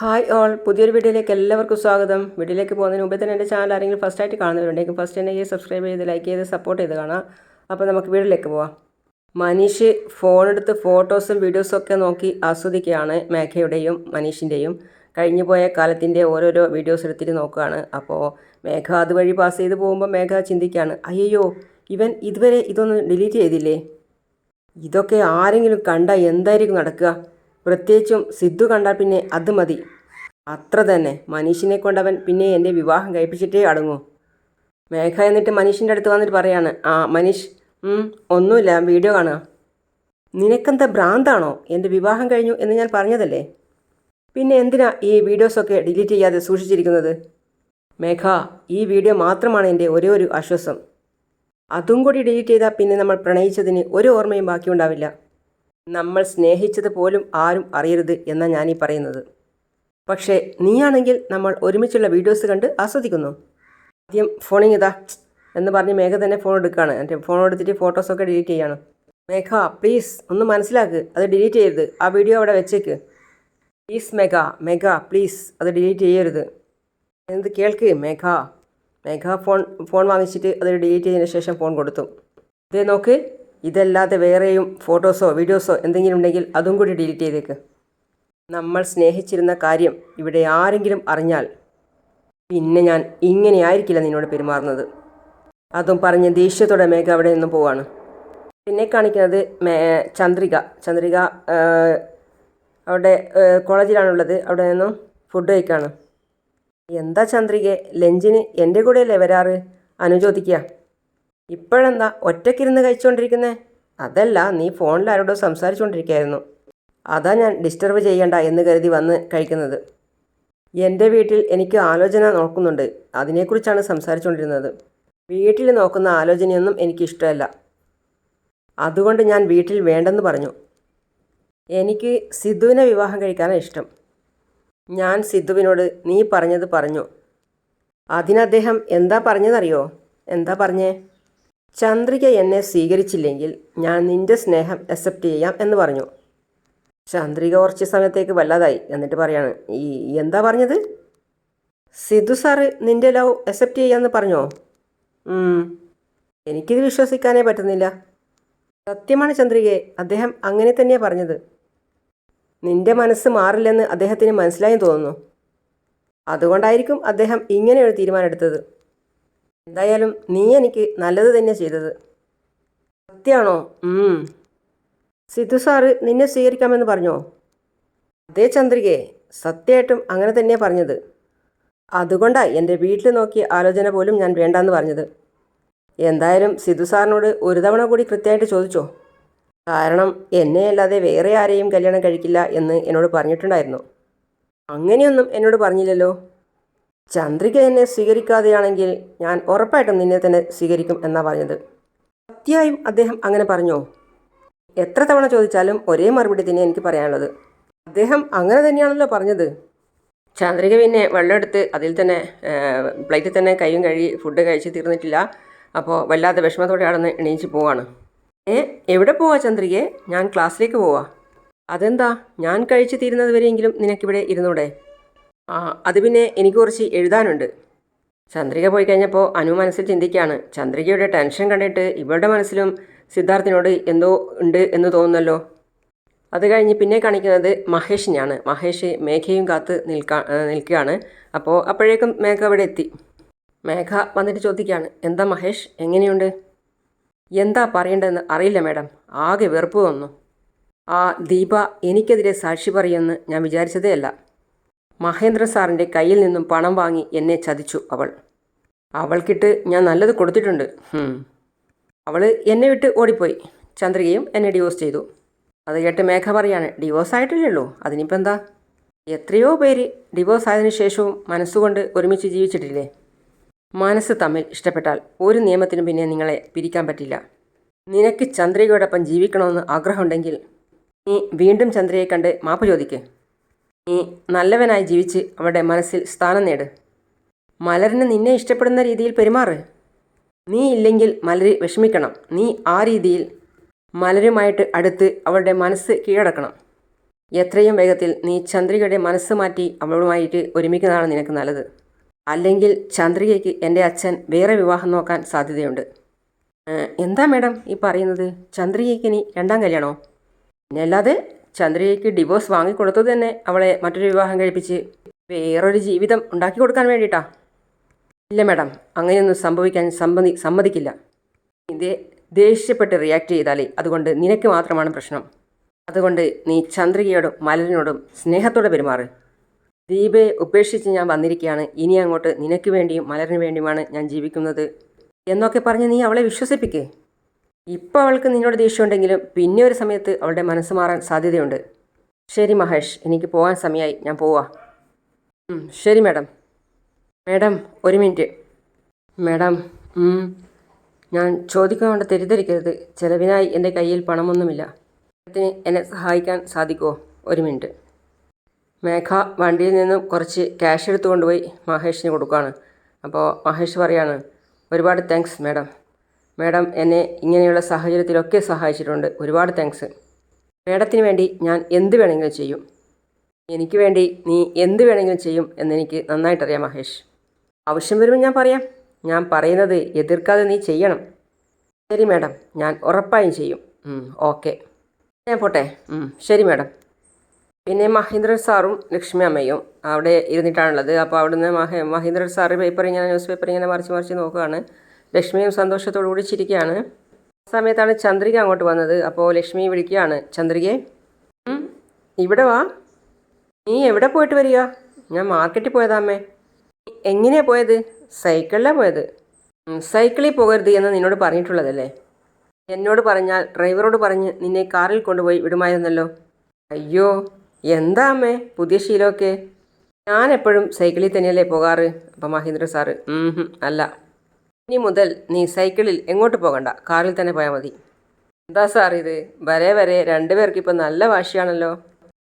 Hi all പുതിയൊരു വീഡിയോയിലേക്ക് എല്ലാവർക്കും സ്വാഗതം. വീഡിയോയിലേക്ക് പോകുന്നതിന് മുമ്പേ തന്നെ എന്റെ ചാനൽ ആരെങ്കിലും ഫസ്റ്റ് ആയിട്ട് കാണുന്നവരുണ്ടെങ്കിൽ ഫസ്റ്റ് തന്നെ ഈ സബ്സ്ക്രൈബ് ചെയ്ത് ലൈക്ക് ചെയ്ത് സപ്പോർട്ട് ചെയ്ത് കാണാം. അപ്പോൾ നമുക്ക് വീഡിയോയിലേക്ക് പോവാം. മനീഷ് ഫോണെടുത്ത് ഫോട്ടോസും വീഡിയോസും ഒക്കെ നോക്കി ആസ്വദിക്കുകയാണ് മേഘയുടെയും മനീഷിന്റെയും. കഴിഞ്ഞു പോയ കാലത്തിന്റെ ഓരോരോ വീഡിയോസ് എടുത്തിട്ട് നോക്കുകയാണ്. അപ്പോൾ മേഘ അതുവഴി പാസ് ചെയ്ത് പോകുമ്പോൾ മേഘ ചിന്തിക്കുകയാണ് അയ്യോ ഇവൻ ഇതുവരെ ഇതൊന്നും ഡിലീറ്റ് ചെയ്തില്ലേ? ഇതൊക്കെ ആരെങ്കിലും കണ്ടാൽ എന്തായിരിക്കും നടക്കുക? പ്രത്യേകിച്ചും സിദ്ധു കണ്ടാൽ പിന്നെ അത് മതി. അത്ര തന്നെ. മനീഷിനെ കൊണ്ടവൻ പിന്നെ എന്റെ വിവാഹം കഴിപ്പിച്ചിട്ടേ അടങ്ങൂ. മേഘ എന്നിട്ട് മനീഷിന്റെ അടുത്ത് വന്നിട്ട് പറയാണ് ആ മനീഷ് ഒന്നുമില്ല വീഡിയോ കാണുക നിനക്കെന്താ ഭ്രാന്താണോ? എന്റെ വിവാഹം കഴിഞ്ഞു എന്ന് ഞാൻ പറഞ്ഞതല്ലേ? പിന്നെ എന്തിനാ ഈ വീഡിയോസൊക്കെ ഡിലീറ്റ് ചെയ്യാതെ സൂക്ഷിച്ചിരിക്കുന്നത്? മേഘ ഈ വീഡിയോ മാത്രമാണ് എന്റെ ഒരേ ഒരു ആശ്വാസം. അതും കൂടി ഡിലീറ്റ് ചെയ്താൽ പിന്നെ നമ്മൾ പ്രണയിച്ചതിന് ഒരു ഓർമ്മയും ബാക്കിയുണ്ടാവില്ല. നമ്മൾ സ്നേഹിച്ചത് പോലും ആരും അറിയരുത് എന്നാണ് ഞാനീ പറയുന്നത്. പക്ഷേ നീയാണെങ്കിൽ നമ്മൾ ഒരുമിച്ചുള്ള വീഡിയോസ് കണ്ട് ആസ്വദിക്കുന്നു. ആദ്യം ഫോണിങ് ഇതാ എന്ന് പറഞ്ഞ് മേഘ തന്നെ ഫോൺ എടുക്കുകയാണ്. എന്റെ ഫോൺ എടുത്തിട്ട് ഫോട്ടോസൊക്കെ ഡിലീറ്റ് ചെയ്യാണ്. മേഘ പ്ലീസ് ഒന്ന് മനസ്സിലാക്ക് അത് ഡിലീറ്റ് ചെയ്യരുത്. ആ വീഡിയോ അവിടെ വെച്ചേക്ക്. പ്ലീസ് മേഘ മേഘ പ്ലീസ് അത് ഡിലീറ്റ് ചെയ്യരുത്. എന്ത് കേൾക്ക് മേഘ? മേഘ ഫോൺ ഫോൺ വാങ്ങിച്ചിട്ട് അത് ഡിലീറ്റ് ചെയ്തതിന് ശേഷം ഫോൺ കൊടുത്തു. ഇതേ നോക്ക് ഇതല്ലാതെ വേറെയും ഫോട്ടോസോ വീഡിയോസോ എന്തെങ്കിലും ഉണ്ടെങ്കിൽ അതും കൂടി ഡിലീറ്റ് ചെയ്തേക്ക്. നമ്മൾ സ്നേഹിച്ചിരുന്ന കാര്യം ഇവിടെ ആരെങ്കിലും അറിഞ്ഞാൽ പിന്നെ ഞാൻ ഇങ്ങനെ ആയിരിക്കില്ല നിന്നോട് പെരുമാറുന്നത്. അതും പറഞ്ഞ് ദേഷ്യത്തോടെ മേഘ അവിടെ നിന്നും പോവാണ്. പിന്നെ കാണിക്കുന്നത് മേ ചന്ദ്രിക. ചന്ദ്രിക അവിടെ കോളേജിലാണുള്ളത്. അവിടെ നിന്നും ഫുഡ് കഴിക്കാണ്. എന്താ ചന്ദ്രികെ ലഞ്ചിന് എന്റെ കൂടെയല്ലേ വരാറ്? അനു ചോദിക്കുക ഇപ്പോഴെന്താ ഒറ്റയ്ക്കിരുന്ന് കഴിച്ചുകൊണ്ടിരിക്കുന്നേ അതല്ല നീ ഫോണിൽ ആരോടോ സംസാരിച്ചുകൊണ്ടിരിക്കുകയായിരുന്നു അതാ ഞാൻ ഡിസ്റ്റർബ് ചെയ്യണ്ട എന്ന് കരുതി വന്ന് കഴിക്കുന്നത്. എന്റെ വീട്ടിൽ എനിക്ക് ആലോചന നോക്കുന്നുണ്ട്. അതിനെക്കുറിച്ചാണ് സംസാരിച്ചുകൊണ്ടിരുന്നത് വീട്ടിൽ നോക്കുന്ന ആലോചനയൊന്നും എനിക്കിഷ്ടമല്ല. അതുകൊണ്ട് ഞാൻ വീട്ടിൽ വേണ്ടെന്ന് പറഞ്ഞു. എനിക്ക് സിദ്ധുവിനെ വിവാഹം കഴിക്കാനാണ് ഇഷ്ടം. ഞാൻ സിദ്ധുവിനോട് നീ പറഞ്ഞത് പറഞ്ഞു. അതിനദ്ദേഹം എന്താ പറഞ്ഞതറിയോ എന്താ പറഞ്ഞേ? ചന്ദ്രിക എന്നെ സ്വീകരിച്ചില്ലെങ്കിൽ ഞാൻ നിന്റെ സ്നേഹം അക്സെപ്റ്റ് ചെയ്യാം എന്ന് പറഞ്ഞു. ചന്ദ്രിക കുറച്ച് സമയത്തേക്ക് വല്ലാതായി. എന്നിട്ട് പറയാണ് ഈ എന്താ പറഞ്ഞത്? സിദ്ധു സാറ് നിന്റെ ലവ് അക്സെപ്റ്റ് ചെയ്യാമെന്ന് പറഞ്ഞോ. എനിക്കിത് വിശ്വസിക്കാനേ പറ്റുന്നില്ല. സത്യമാണ് ചന്ദ്രികയെ അദ്ദേഹം അങ്ങനെ തന്നെയാണ് പറഞ്ഞത്. നിന്റെ മനസ്സ് മാറില്ലെന്ന് അദ്ദേഹത്തിന് മനസ്സിലായി തോന്നുന്നു. അതുകൊണ്ടായിരിക്കും അദ്ദേഹം ഇങ്ങനെ ഒരു തീരുമാനമെടുത്തത് എന്തായാലും നീ എനിക്ക് നല്ലത് തന്നെ ചെയ്തത്. സത്യാണോ. സിദ്ധു സാറ് നിന്നെ സ്വീകരിക്കാമെന്ന് പറഞ്ഞോ? അതേ ചന്ദ്രികയെ സത്യമായിട്ടും അങ്ങനെ തന്നെയാണ് പറഞ്ഞത്. അതുകൊണ്ടാണ് എന്റെ വീട്ടിൽ നോക്കി ആലോചന പോലും ഞാൻ വേണ്ടാന്ന് പറഞ്ഞത്. എന്തായാലും സിദ്ധു സാറിനോട് ഒരു തവണ കൂടി കൃത്യമായിട്ട് ചോദിച്ചോ? കാരണം എന്നെ അല്ലാതെ വേറെ ആരെയും കല്യാണം കഴിക്കില്ല എന്ന് എന്നോട് പറഞ്ഞിട്ടുണ്ടായിരുന്നു. അങ്ങനെയൊന്നും എന്നോട് പറഞ്ഞില്ലല്ലോ. ചന്ദ്രിക എന്നെ സ്വീകരിക്കാതെയാണെങ്കിൽ ഞാൻ ഉറപ്പായിട്ടും നിന്നെ തന്നെ സ്വീകരിക്കും എന്നാ പറഞ്ഞത് സത്യമായും അദ്ദേഹം അങ്ങനെ പറഞ്ഞോ? എത്ര തവണ ചോദിച്ചാലും ഒരേ മറുപടി തന്നെ എനിക്ക് പറയാനുള്ളത്. അദ്ദേഹം അങ്ങനെ തന്നെയാണല്ലോ പറഞ്ഞത്. ചന്ദ്രിക പിന്നെ വെള്ളമെടുത്ത് അതിൽ തന്നെ പ്ലേറ്റിൽ തന്നെ കൈയും കഴുകി ഫുഡ് കഴിച്ച് തീർന്നിട്ടില്ല. അപ്പോൾ വല്ലാതെ വിഷമത്തോടെ അവിടെ നിന്ന് എണീച്ച് പോവാണ്. ഏ എവിടെ പോവാ ചന്ദ്രികയെ ഞാൻ ക്ലാസ്സിലേക്ക് പോവാ. അതെന്താ? ഞാൻ കഴിച്ച് തീരുന്നത് വരെയെങ്കിലും നിനക്കിവിടെ ഇരുന്നൂടെ? ആ അത് പിന്നെ എനിക്ക് കുറച്ച് എഴുതാനുണ്ട്. ചന്ദ്രിക പോയി കഴിഞ്ഞപ്പോൾ അനു മനസ്സിൽ ചിന്തിക്കുകയാണ് ചന്ദ്രികയുടെ ടെൻഷൻ കണ്ടിട്ട് ഇവളുടെ മനസ്സിലും സിദ്ധാർത്ഥിനോട് എന്തോ ഉണ്ട് എന്ന് തോന്നുന്നല്ലോ. അത് കഴിഞ്ഞ് പിന്നെ കാണിക്കുന്നത് മഹേഷിനെയാണ്. മഹേഷ് മേഘയും കാത്ത് നിൽക്കാ നിൽക്കുകയാണ്. അപ്പോൾ അപ്പോഴേക്കും മേഘ അവിടെ എത്തി. മേഘ വന്നിട്ട് ചോദിക്കുകയാണ് എന്താ മഹേഷ് എങ്ങനെയുണ്ട്? എന്താ പറയേണ്ടതെന്ന് അറിയില്ല മാഡം. ആകെ വെറുപ്പ് തോന്നുന്നു ആ ദീപ എനിക്കെതിരെ സാക്ഷി പറയുമെന്ന് ഞാൻ വിചാരിച്ചതേ അല്ല മഹേന്ദ്ര സാറിന്റെ കയ്യിൽ നിന്നും പണം വാങ്ങി എന്നെ ചതിച്ചു അവൾ. അവൾക്കിട്ട് ഞാൻ നല്ലത് കൊടുത്തിട്ടുണ്ട്. അവൾ എന്നെ വിട്ട് ഓടിപ്പോയി. ചന്ദ്രികയും എന്നെ ഡിവോഴ്സ് ചെയ്തു. അത് കേട്ട് മേഘ പറയാണ് ഡിവോഴ്സ് ആയിട്ടില്ലല്ലോ. അതിനിപ്പോൾ എന്താ? എത്രയോ പേര് ഡിവോഴ്സ് ആയതിനു ശേഷവും മനസ്സുകൊണ്ട് ഒരുമിച്ച് ജീവിച്ചിട്ടില്ലേ? മനസ്സ് തമ്മിൽ ഇഷ്ടപ്പെട്ടാൽ ഒരു നിയമത്തിനും പിന്നെ നിങ്ങളെ പിരിക്കാൻ പറ്റില്ല. നിനക്ക് ചന്ദ്രികയോടൊപ്പം ജീവിക്കണമെന്ന് ആഗ്രഹമുണ്ടെങ്കിൽ നീ വീണ്ടും ചന്ദ്രയെ കണ്ട് മാപ്പ് ചോദിക്ക്. നീ നല്ലവനായി ജീവിച്ച് അവളുടെ മനസ്സിൽ സ്ഥാനം നേട്. മലരന് നിന്നെ ഇഷ്ടപ്പെടുന്ന രീതിയിൽ പെരുമാറ്. നീ ഇല്ലെങ്കിൽ മലര് വിഷമിക്കണം. നീ ആ രീതിയിൽ മലരുമായിട്ട് അടുത്ത് അവളുടെ മനസ്സ് കീഴടക്കണം. എത്രയും വേഗത്തിൽ നീ ചന്ദ്രികയുടെ മനസ്സ് മാറ്റി അവളുമായിട്ട് ഒരുമിക്കുന്നതാണ് നിനക്ക് നല്ലത്. അല്ലെങ്കിൽ ചന്ദ്രികയ്ക്ക് എന്റെ അച്ഛൻ വേറെ വിവാഹം നോക്കാൻ സാധ്യതയുണ്ട്. എന്താ മേഡം ഈ പറയുന്നത്? ചന്ദ്രികയ്ക്ക് ഇനി രണ്ടാം കല്യാണോ? പിന്നെ അല്ലാതെ ചന്ദ്രികയ്ക്ക് ഡിവോഴ്സ് വാങ്ങിക്കൊടുത്തത് തന്നെ അവളെ മറ്റൊരു വിവാഹം കഴിപ്പിച്ച് വേറൊരു ജീവിതം ഉണ്ടാക്കി കൊടുക്കാൻ വേണ്ടിയിട്ടാ ഇല്ല മേഡം അങ്ങനെയൊന്നും സംഭവിക്കാൻ സമ്മതി സമ്മതിക്കില്ല. ഇതേ ദേഷ്യപ്പെട്ട് റിയാക്ട് ചെയ്താലേ അതുകൊണ്ട് നിനക്ക് മാത്രമാണ് പ്രശ്നം. അതുകൊണ്ട് നീ ചന്ദ്രികയോടും മലരിനോടും സ്നേഹത്തോടെ പെരുമാറ്. ദീപയെ ഉപേക്ഷിച്ച് ഞാൻ വന്നിരിക്കുകയാണ്. ഇനി അങ്ങോട്ട് നിനക്ക് വേണ്ടിയും മലരിന് വേണ്ടിയുമാണ് ഞാൻ ജീവിക്കുന്നത് എന്നൊക്കെ പറഞ്ഞ് നീ അവളെ വിശ്വസിപ്പിക്കേ. ഇപ്പോൾ അവൾക്ക് നിന്നോട് ദേഷ്യമുണ്ടെങ്കിലും പിന്നെ ഒരു സമയത്ത് അവളുടെ മനസ്സ് മാറാൻ സാധ്യതയുണ്ട്. ശരി മഹേഷ് എനിക്ക് പോകാൻ സമയമായി ഞാൻ പോവാ. ശരി മാഡം. മാഡം ഒരു മിനിറ്റ്. മാഡം ഞാൻ ചോദിക്കുന്നതുകൊണ്ട് തെറ്റിദ്ധരിക്കരുത്. ചിലവിനായി എന്റെ കയ്യിൽ പണമൊന്നുമില്ല. അതിന് എന്നെ സഹായിക്കാൻ സാധിക്കുമോ ഒരു മിനിറ്റ്. മേഘ വണ്ടിയിൽ നിന്നും കുറച്ച് ക്യാഷ് എടുത്തു കൊണ്ടുപോയി മഹേഷിന് കൊടുക്കുകയാണ് അപ്പോൾ മഹേഷ് പറയാണ് ഒരുപാട് താങ്ക്സ് മാഡം. മാഡം എന്നെ ഇങ്ങനെയുള്ള സാഹചര്യത്തിലൊക്കെ സഹായിച്ചിട്ടുണ്ട്. ഒരുപാട് താങ്ക്സ്. മാഡത്തിന് വേണ്ടി ഞാൻ എന്ത് വേണമെങ്കിലും ചെയ്യും. എനിക്ക് വേണ്ടി നീ എന്ത് വേണമെങ്കിലും ചെയ്യും എന്നെനിക്ക് നന്നായിട്ടറിയാം മഹേഷ്. ആവശ്യം വരുമ്പോൾ ഞാൻ പറയാം. ഞാൻ പറയുന്നത് എതിർക്കാതെ നീ ചെയ്യണം. ശരി മാഡം. ഞാൻ ഉറപ്പായും ചെയ്യും. ഓക്കെ. ഞാൻ പോട്ടെ. ശരി മാഡം. പിന്നെ മഹേന്ദ്രൻ സാറും ലക്ഷ്മി അമ്മയും അവിടെ ഇരുന്നിട്ടാണുള്ളത്. അപ്പോൾ അവിടുന്ന് മഹേ മഹേന്ദ്രൻ സാറ് പേപ്പർ ഇങ്ങനെ ന്യൂസ് പേപ്പർ ഇങ്ങനെ മറിച്ച് മറിച്ച് നോക്കുകയാണ്. ലക്ഷ്മിയും സന്തോഷത്തോടു കൂടി ചിരിക്കുകയാണ്. ആ സമയത്താണ് ചന്ദ്രിക അങ്ങോട്ട് വന്നത്. അപ്പോൾ ലക്ഷ്മി വിളിക്കുകയാണ് ചന്ദ്രികയെ "ഉം, ഇവിടെ വാ. നീ എവിടെ പോയിട്ട് വരിക? ഞാൻ മാർക്കറ്റിൽ പോയതാമ്മേ എങ്ങനെയാ പോയത്? സൈക്കിളിലാണ് പോയത്? സൈക്കിളിൽ പോകരുത് എന്ന് നിന്നോട് പറഞ്ഞിട്ടുള്ളതല്ലേ? എന്നോട് പറഞ്ഞാൽ ഡ്രൈവറോട് പറഞ്ഞ് നിന്നെ കാറിൽ കൊണ്ടുപോയി വിടുമായിരുന്നല്ലോ. അയ്യോ എന്താ അമ്മേ പുതിയ ശീലമൊക്കെ? ഞാൻ എപ്പോഴും സൈക്കിളിൽ തന്നെയല്ലേ പോകാറ്? അപ്പം മഹേന്ദ്ര സാറ് അല്ല ഇനി മുതൽ നീ സൈക്കിളിൽ എങ്ങോട്ട് പോകണ്ട? കാറിൽ തന്നെ പോയാൽ മതി. എന്താ സാർ ഇത്? വരെ വരെ രണ്ടുപേർക്ക് ഇപ്പം നല്ല വാശിയാണല്ലോ.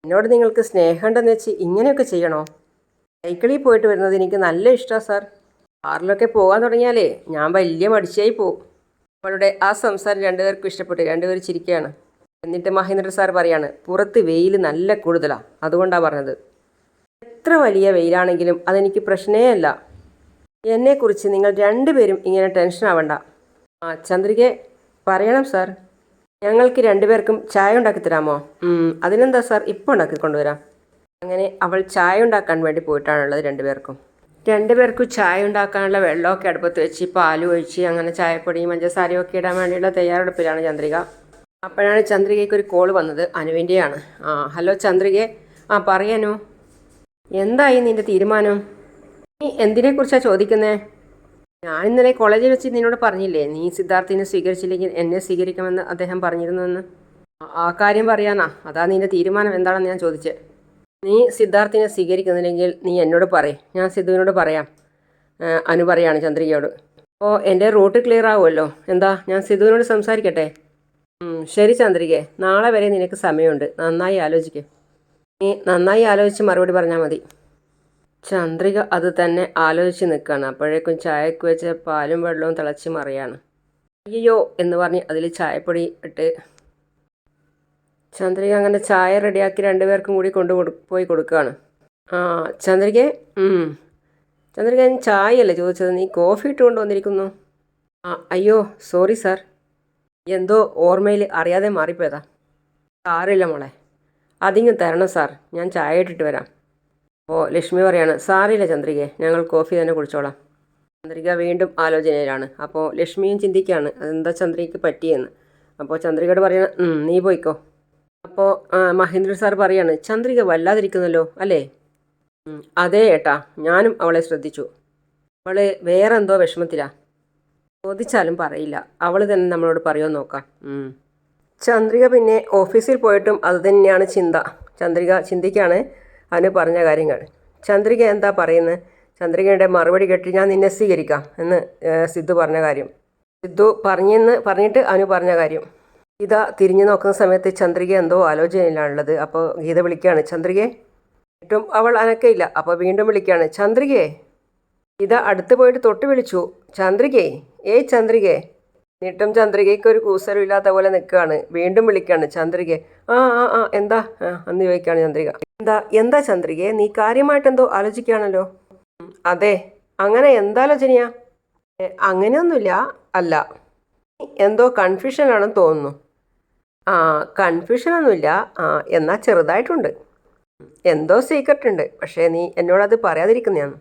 എന്നോട് നിങ്ങൾക്ക് സ്നേഹമുണ്ടെന്ന് വെച്ച് ഇങ്ങനെയൊക്കെ ചെയ്യണോ? സൈക്കിളിൽ പോയിട്ട് വരുന്നത് എനിക്ക് നല്ല ഇഷ്ടമാണ് സാർ. കാറിലൊക്കെ പോകാൻ തുടങ്ങിയാലേ ഞാൻ വലിയ മടിച്ചായി പോകും അവളുടെ ആ സംസാരം രണ്ടുപേർക്കും ഇഷ്ടപ്പെട്ടു. രണ്ടുപേരും ചിരിക്കുകയാണ്. എന്നിട്ട് മഹേന്ദ്ര സാർ പറയാണ് പുറത്ത് വെയിൽ നല്ല കൂടുതലാണ് അതുകൊണ്ടാണ് പറഞ്ഞത്. എത്ര വലിയ വെയിലാണെങ്കിലും അതെനിക്ക് പ്രശ്നമേ അല്ല. എന്നെക്കുറിച്ച് നിങ്ങൾ രണ്ടുപേരും ഇങ്ങനെ ടെൻഷൻ ആവണ്ട. ആ ചന്ദ്രികെ പറയണം സാർ ഞങ്ങൾക്ക് രണ്ടുപേർക്കും ചായ ഉണ്ടാക്കി തരാമോ? അതിനെന്താ സാർ ഇപ്പോൾ ഉണ്ടാക്കി കൊണ്ടുവരാം. അങ്ങനെ അവൾ ചായ ഉണ്ടാക്കാൻ വേണ്ടി പോയിട്ടാണുള്ളത് രണ്ടുപേർക്കും. രണ്ടുപേർക്കും ചായ ഉണ്ടാക്കാനുള്ള വെള്ളമൊക്കെ അടുപ്പത്ത് വെച്ച് പാൽ ഒഴിച്ച് അങ്ങനെ ചായപ്പൊടി പഞ്ചസാരയും ഒക്കെ ഇടാൻ വേണ്ടിയുള്ള തയ്യാറെടുപ്പിലാണ് ചന്ദ്രിക. അപ്പോഴാണ് ചന്ദ്രികയ്ക്ക് ഒരു കോൾ വന്നത് അനുവിന്റെയാണ്. ആ ഹലോ ചന്ദ്രികെ ആ പറയാനോ എന്തായി നിന്റെ തീരുമാനം? നീ എന്തിനെ കുറിച്ചാണ് ചോദിക്കുന്നേ? ഞാൻ ഇന്നലെ കോളേജിൽ വെച്ച് നിന്നോട് പറഞ്ഞില്ലേ നീ സിദ്ധാർത്ഥിനെ സ്വീകരിച്ചില്ലെങ്കിൽ എന്നെ സ്വീകരിക്കുമെന്ന് അദ്ദേഹം പറഞ്ഞിരുന്നുവെന്ന് ആ- കാര്യം പറയാനാ. അതാ നിന്റെ തീരുമാനം. എന്താണെന്ന് ഞാൻ ചോദിച്ചത് നീ സിദ്ധാർത്ഥിനെ സ്വീകരിക്കുന്നില്ലെങ്കിൽ നീ എന്നോട് പറ ഞാൻ സിദ്ധുവിനോട് പറയാം. അനു പറയാണ് ചന്ദ്രികയോട്. അപ്പോൾ എന്റെ റൂട്ട് ക്ലിയർ ആവുമല്ലോ. എന്താ ഞാൻ സിദ്ധുവിനോട് സംസാരിക്കട്ടെ? ശരി ചന്ദ്രികെ. നാളെ വരെ നിനക്ക് സമയമുണ്ട്. നന്നായി ആലോചിക്കേ. നീ നന്നായി ആലോചിച്ച് മറുപടി പറഞ്ഞാൽ മതി. ചന്ദ്രിക അത് തന്നെ ആലോചിച്ച് നിൽക്കുകയാണ് അപ്പോഴേക്കും ചായക്ക് വെച്ച പാലും വെള്ളവും തിളച്ച് മറിയാണ്. അയ്യോ എന്ന് പറഞ്ഞ് അതിൽ ചായപ്പൊടി ഇട്ട് ചന്ദ്രിക അങ്ങനെ ചായ റെഡിയാക്കി രണ്ടുപേർക്കും കൂടി കൊണ്ടു പോയി കൊടുക്കുകയാണ് ആ ചന്ദ്രിക. ചന്ദ്രിക ഞാൻ ചായയല്ലേ ചോദിച്ചത്? നീ കോഫി ഇട്ട് കൊണ്ടുവന്നിരിക്കുന്നു ആ അയ്യോ സോറി സാർ. എന്തോ ഓർമ്മയിൽ അറിയാതെ മാറിപ്പോയതാ. സാറില്ല മോളെ. അതിങ്ങ് തരണം സാർ. ഞാൻ ചായ ഇട്ടിട്ട് വരാം. അപ്പോൾ ലക്ഷ്മി പറയാണ് സാറില്ല ചന്ദ്രികയെ ഞങ്ങൾ കോഫി തന്നെ കുടിച്ചോളാം. ചന്ദ്രിക വീണ്ടും ആലോചനയിലാണ്. അപ്പോൾ ലക്ഷ്മിയും ചിന്തിക്കുകയാണ് അതെന്താ ചന്ദ്രികയ്ക്ക് പറ്റിയെന്ന്? അപ്പോൾ ചന്ദ്രികയോട് പറയണം നീ പോയിക്കോ. അപ്പോൾ മഹേന്ദ്ര സാർ പറയാണ് ചന്ദ്രിക വല്ലാതിരിക്കുന്നല്ലോ അല്ലേ? അതേ ഏട്ടാ ഞാനും അവളെ ശ്രദ്ധിച്ചു. അവൾ വേറെ എന്തോ വിഷമത്തിലാ. ചോദിച്ചാലും പറയില്ല. അവൾ തന്നെ നമ്മളോട് പറയുമോ നോക്കാം. ചന്ദ്രിക പിന്നെ ഓഫീസിൽ പോയിട്ടും അത് തന്നെയാണ് ചിന്ത. ചന്ദ്രിക ചിന്തിക്കാണ് അവന് പറഞ്ഞ കാര്യങ്ങൾ. ചന്ദ്രിക എന്താ പറയുന്നത് ചന്ദ്രികയുടെ മറുപടി കേട്ട് ഞാൻ നിന്നെ സ്വീകരിക്കാം എന്ന് സിദ്ധു പറഞ്ഞ കാര്യം. സിദ്ധു പറഞ്ഞെന്ന് പറഞ്ഞിട്ട് അനു പറഞ്ഞ കാര്യം. ഗീത തിരിഞ്ഞു നോക്കുന്ന സമയത്ത് ചന്ദ്രിക എന്തോ ആലോചനയിലാണുള്ളത്. അപ്പോൾ ഗീത വിളിക്കുകയാണ് ചന്ദ്രികയെ എന്നിട്ടും അവൾ അനക്കയില്ല അപ്പോൾ വീണ്ടും വിളിക്കുകയാണ് ചന്ദ്രികയെ ഗീത അടുത്ത് പോയിട്ട് തൊട്ട് വിളിച്ചു ചന്ദ്രികയെ ഏയ് ചന്ദ്രികയെ എന്നിട്ടും ചന്ദ്രികയ്ക്ക് ഒരു കൂസലും ഇല്ലാത്ത പോലെ നിൽക്കുകയാണ്. വീണ്ടും വിളിക്കുകയാണ് ചന്ദ്രികയെ ആ ആ ആ എന്താ? അന്ന് ചോദിക്കുകയാണ് ചന്ദ്രിക. എന്താ എന്താ ചന്ദ്രികയെ നീ കാര്യമായിട്ട് എന്തോ ആലോചിക്കുകയാണല്ലോ. അതെ അങ്ങനെ എന്താലോചനയാ "ഏ, അങ്ങനെയൊന്നുമില്ല അല്ല. എന്തോ കൺഫ്യൂഷനാണെന്ന് തോന്നുന്നു. ആ കൺഫ്യൂഷനൊന്നുമില്ല. ആ എന്നാൽ ചെറുതായിട്ടുണ്ട്. എന്തോ സീക്രട്ട് ഉണ്ട് പക്ഷേ നീ എന്നോടത് പറയാതിരിക്കുന്നതാണ്.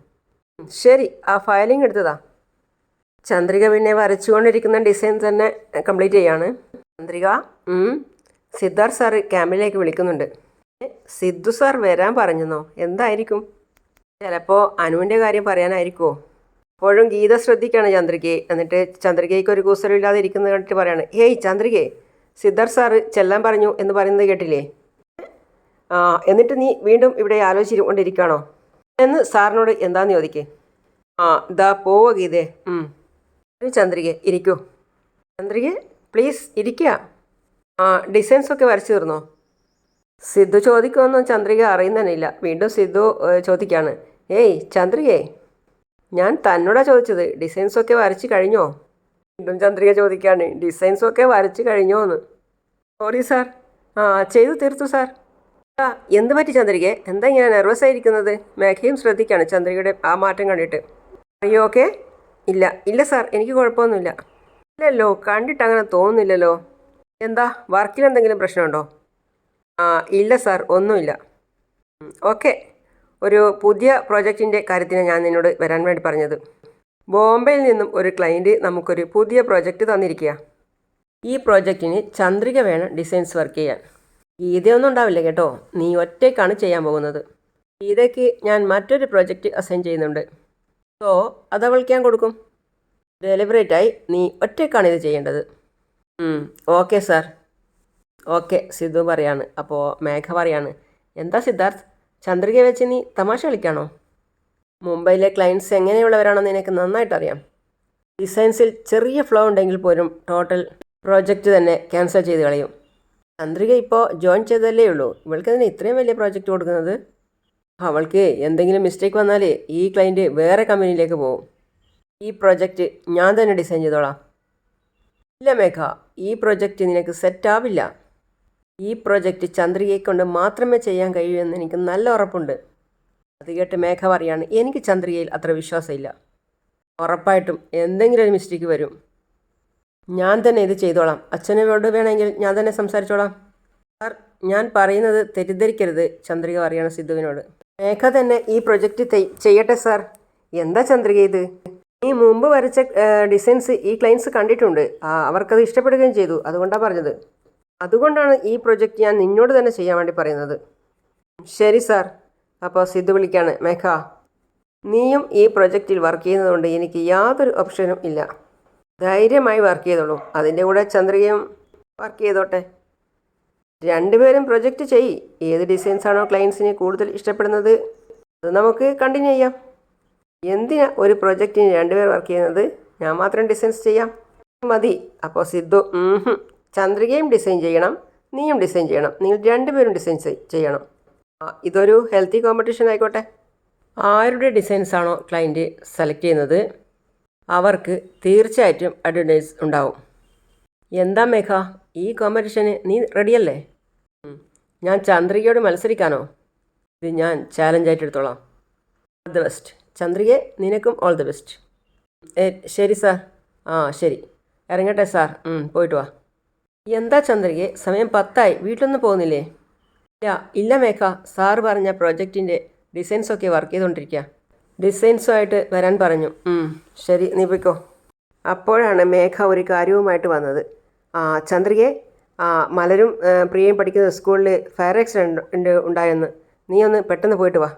ശരി ആ ഫയലിംഗ് എടുത്തതാ. ചന്ദ്രിക പിന്നെ വരച്ചുകൊണ്ടിരിക്കുന്ന ഡിസൈൻ തന്നെ കംപ്ലീറ്റ് ചെയ്യാണ്. ചന്ദ്രിക സിദ്ധാർത്ഥ് സാറ് ക്യാമ്പിലേക്ക് വിളിക്കുന്നുണ്ട്. സിദ്ധു സാർ വരാൻ പറഞ്ഞെന്നോ? എന്തായിരിക്കും? ചിലപ്പോൾ അനുവിന്റെ കാര്യം പറയാനായിരിക്കുമോ അപ്പോഴും ഗീത ശ്രദ്ധിക്കുകയാണ് ചന്ദ്രികയെ. എന്നിട്ട് ചന്ദ്രികയ്ക്ക് ഒരു കൂസലും ഇല്ലാതെ ഇരിക്കുന്നത് കണ്ടിട്ട് പറയാണ് ഹേയ് ചന്ദ്രികയെ സിദ്ധർ സാറ് ചെല്ലാൻ പറഞ്ഞു എന്ന് പറയുന്നത് കേട്ടില്ലേ? ആ എന്നിട്ട് നീ വീണ്ടും ഇവിടെ ആലോചിച്ചുകൊണ്ടിരിക്കുകയാണോ? എന്ന് സാറിനോട് എന്താന്ന് ചോദിക്കേ. ആ ഇതാ പോവോ ഗീതേ. ചന്ദ്രികെ ചന്ദ്രിക ഇരിക്കൂ. ചന്ദ്രിക പ്ലീസ് ഇരിക്കുക. ആ ഡിസൈൻസ് ഒക്കെ വരച്ചു തീർന്നോ? സിദ്ധു ചോദിക്കുമെന്നും ചന്ദ്രിക അറിയുന്നതന്നില്ല വീണ്ടും സിദ്ധു ചോദിക്കുകയാണ് ഏയ് ചന്ദ്രികേ ഞാൻ തന്നോടാ ചോദിച്ചത്. ഡിസൈൻസൊക്കെ വരച്ച് കഴിഞ്ഞോ? വീണ്ടും ചന്ദ്രിക ചോദിക്കാണ്. ഡിസൈൻസൊക്കെ വരച്ച് കഴിഞ്ഞോ എന്ന് സോറി സാർ. ആ ചെയ്തു തീർത്തു സാർ. ആ എന്ത് പറ്റി ചന്ദ്രികയെ എന്താ ഇങ്ങനെ നെർവസ് ആയിരിക്കുന്നത്? മേഘയും ശ്രദ്ധിക്കാണ് ചന്ദ്രികയുടെ ആ മാറ്റം കണ്ടിട്ട്. അറിയോ ഇല്ല ഇല്ല സാർ. എനിക്ക് കുഴപ്പമൊന്നുമില്ല. ഇല്ലല്ലോ കണ്ടിട്ട് അങ്ങനെ തോന്നുന്നില്ലല്ലോ. എന്താ വർക്കിൽ എന്തെങ്കിലും പ്രശ്നമുണ്ടോ? ആ ഇല്ല സാർ ഒന്നുമില്ല. ഓക്കെ. ഒരു പുതിയ പ്രോജക്റ്റിന്റെ കാര്യത്തിന് ഞാൻ നിന്നോട് വരാൻ വേണ്ടി പറഞ്ഞത്. ബോംബെയിൽ നിന്നും ഒരു ക്ലയന്റ് നമുക്കൊരു പുതിയ പ്രോജക്റ്റ് തന്നിരിക്കുക ഈ പ്രോജക്റ്റിന് ചന്ദ്രിക വേണം ഡിസൈൻസ് വർക്ക് ചെയ്യാൻ. ഗീതയൊന്നും ഉണ്ടാവില്ല കേട്ടോ. നീ ഒറ്റയ്ക്കാണ് ചെയ്യാൻ പോകുന്നത്. ഗീതയ്ക്ക് ഞാൻ മറ്റൊരു പ്രോജക്റ്റ് അസൈൻ ചെയ്യുന്നുണ്ട്. സോ അതവൾക്ക് ഞാൻ കൊടുക്കും. ഡെലിവറേറ്റായി നീ ഒറ്റയ്ക്കാണ് ഇത് ചെയ്യേണ്ടത്. Okay sir. ഓക്കെ സിദ്ധു പറയാണ്. അപ്പോൾ മേഘ പറയാണ് എന്താ സിദ്ധാർത്ഥ്? ചന്ദ്രികയെ വെച്ച് നീ തമാശ കളിക്കാണോ? മുംബൈയിലെ ക്ലയന്റ്സ് എങ്ങനെയുള്ളവരാണെന്ന് നിനക്ക് നന്നായിട്ട് അറിയാം. ഡിസൈൻസിൽ ചെറിയ ഫ്ലോ ഉണ്ടെങ്കിൽ പോലും ടോട്ടൽ പ്രോജക്റ്റ് തന്നെ ക്യാൻസൽ ചെയ്ത് കളയും. ചന്ദ്രിക ഇപ്പോൾ ജോയിൻ ചെയ്തല്ലേ ഉള്ളൂ. ഇവൾക്ക് അതിന് ഇത്രയും വലിയ പ്രോജക്റ്റ് കൊടുക്കുന്നത്? അവൾക്ക് എന്തെങ്കിലും മിസ്റ്റേക്ക് വന്നാൽ ഈ ക്ലയന്റ് വേറെ കമ്പനിയിലേക്ക് പോകും ഈ പ്രോജക്റ്റ് ഞാൻ തന്നെ ഡിസൈൻ ചെയ്തോളാം. ഇല്ല മേഘ ഈ പ്രോജക്റ്റ് നിനക്ക് സെറ്റ് ആവില്ല. ഈ പ്രോജക്റ്റ് ചന്ദ്രികയെ കൊണ്ട് മാത്രമേ ചെയ്യാൻ കഴിയൂ എന്ന് എനിക്ക് നല്ല ഉറപ്പുണ്ട്. അത് കേട്ട് മേഘ പറയാണ് എനിക്ക് ചന്ദ്രികയിൽ അത്ര വിശ്വാസമില്ല. ഉറപ്പായിട്ടും എന്തെങ്കിലും ഒരു മിസ്റ്റേക്ക് വരും. ഞാൻ തന്നെ ഇത് ചെയ്തോളാം. അച്ഛനോട് വേണമെങ്കിൽ ഞാൻ തന്നെ സംസാരിച്ചോളാം. സാർ ഞാൻ പറയുന്നത് തെറ്റിദ്ധരിക്കരുത് ചന്ദ്രിക പറയാണ് സിദ്ധുവിനോട്. മേഘ തന്നെ ഈ പ്രൊജക്റ്റ് ചെയ്യട്ടെ സാർ. എന്താ ചന്ദ്രിക ഇത്? ഈ മുമ്പ് വരച്ച ഡിസൈൻസ് ഈ ക്ലയൻസ് കണ്ടിട്ടുണ്ട്. അവർക്കത് ഇഷ്ടപ്പെടുകയും ചെയ്തു. അതുകൊണ്ടാണ് പറഞ്ഞത്. അതുകൊണ്ടാണ് ഈ പ്രൊജക്റ്റ് ഞാൻ നിന്നോട് തന്നെ ചെയ്യാൻ വേണ്ടി പറയുന്നത്. ശരി സാർ. അപ്പോൾ സിദ്ധു വിളിക്കാണ്. മേഘ നീയും ഈ പ്രൊജക്റ്റിൽ വർക്ക് ചെയ്യുന്നതുകൊണ്ട് എനിക്ക് യാതൊരു ഓപ്ഷനും ഇല്ല. ധൈര്യമായി വർക്ക് ചെയ്തോളൂ. അതിന്റെ കൂടെ ചന്ദ്രികയും വർക്ക് ചെയ്തോട്ടെ. രണ്ടുപേരും പ്രൊജക്റ്റ് ചെയ് ഏത് ഡിസൈൻസാണോ ക്ലയൻസിന് കൂടുതൽ ഇഷ്ടപ്പെടുന്നത്? അത് നമുക്ക് കണ്ടിന്യൂ ചെയ്യാം. എന്തിനാ ഒരു പ്രൊജക്റ്റിന് രണ്ടുപേർ വർക്ക് ചെയ്യുന്നത്? ഞാൻ മാത്രം ഡിസൈൻസ് ചെയ്യാം. മതി. അപ്പോൾ സിദ്ധു. ചന്ദ്രികയും ഡിസൈൻ ചെയ്യണം നീയും ഡിസൈൻ ചെയ്യണം. നിങ്ങൾ രണ്ടുപേരും ഡിസൈൻ ചെയ്യണം. ഇതൊരു ഹെൽത്തി കോമ്പറ്റീഷൻ ആയിക്കോട്ടെ. ആരുടെ ഡിസൈൻസ് ആണോ ക്ലയന്റ് സെലക്ട് ചെയ്യുന്നത് അവർക്ക് തീർച്ചയായിട്ടും അഡ്വർടൈസ് ഉണ്ടാവും. എന്താ മേഘ ഈ കോമ്പറ്റീഷന് നീ റെഡിയല്ലേ? ഞാൻ ചന്ദ്രികയോട് മത്സരിക്കാനോ? ഇത് ഞാൻ ചാലഞ്ചായിട്ട് എടുത്തോളാം. ഓൾ ദി ബെസ്റ്റ് ചന്ദ്രികയെ നിനക്കും ഓൾ ദി ബെസ്റ്റ് ശരി സാർ. ആ ശരി. ഇറങ്ങട്ടെ സാർ. പോയിട്ട് വാ. എന്താ ചന്ദ്രികെ? സമയം പത്തായി. വീട്ടിലൊന്നും പോകുന്നില്ലേ? ഇല്ല ഇല്ല മേഘ. സാറ് പറഞ്ഞ പ്രോജക്റ്റിന്റെ ഡിസൈൻസൊക്കെ വർക്ക് ചെയ്തുകൊണ്ടിരിക്കുക ഡിസൈൻസുമായിട്ട് വരാൻ പറഞ്ഞു. ശരി നീ പോയിക്കോ. അപ്പോഴാണ് മേഘ ഒരു കാര്യവുമായിട്ട് വന്നത്. ആ ചന്ദ്രികയെ ആ മലരും പ്രിയയും പഠിക്കുന്ന സ്കൂളിൽ ഫയർ ആക്സിഡന്റ് ഉണ്ട് ഉണ്ടായെന്ന്. നീ ഒന്ന് പെട്ടെന്ന് പോയിട്ട് വാ.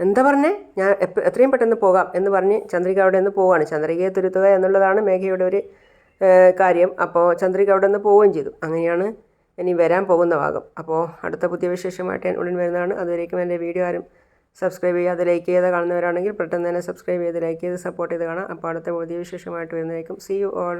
എന്താ പറഞ്ഞേ? ഞാൻ എത്രയും പെട്ടെന്ന് പോകാം എന്ന് പറഞ്ഞ് ചന്ദ്രിക അവിടെ നിന്ന് പോവാണ്. ചന്ദ്രികയെ തുരുത്തുക എന്നുള്ളതാണ് മേഘയുടെ ഒരു കാര്യം. അപ്പോൾ ചന്ദ്രിക അവിടെ നിന്ന് പോവുകയും ചെയ്തു. അങ്ങനെയാണ് ഇനി വരാൻ പോകുന്ന ഭാഗം. അപ്പോൾ അടുത്ത പുതിയ വിശേഷമായിട്ട് ഞാൻ ഉടൻ വരുന്നതാണ്. അതുവരേക്കും എന്റെ വീഡിയോ ആരും സബ്സ്ക്രൈബ് ചെയ്യാതെ ലൈക്ക് ചെയ്ത് കാണുന്നവരാണെങ്കിൽ പെട്ടെന്ന് തന്നെ സബ്സ്ക്രൈബ് ചെയ്ത് ലൈക്ക് ചെയ്ത് സപ്പോർട്ട് ചെയ്ത് കാണാം. അപ്പോൾ അടുത്ത പുതിയ വിശേഷമായിട്ട് വരുന്നതായിരിക്കും. C you all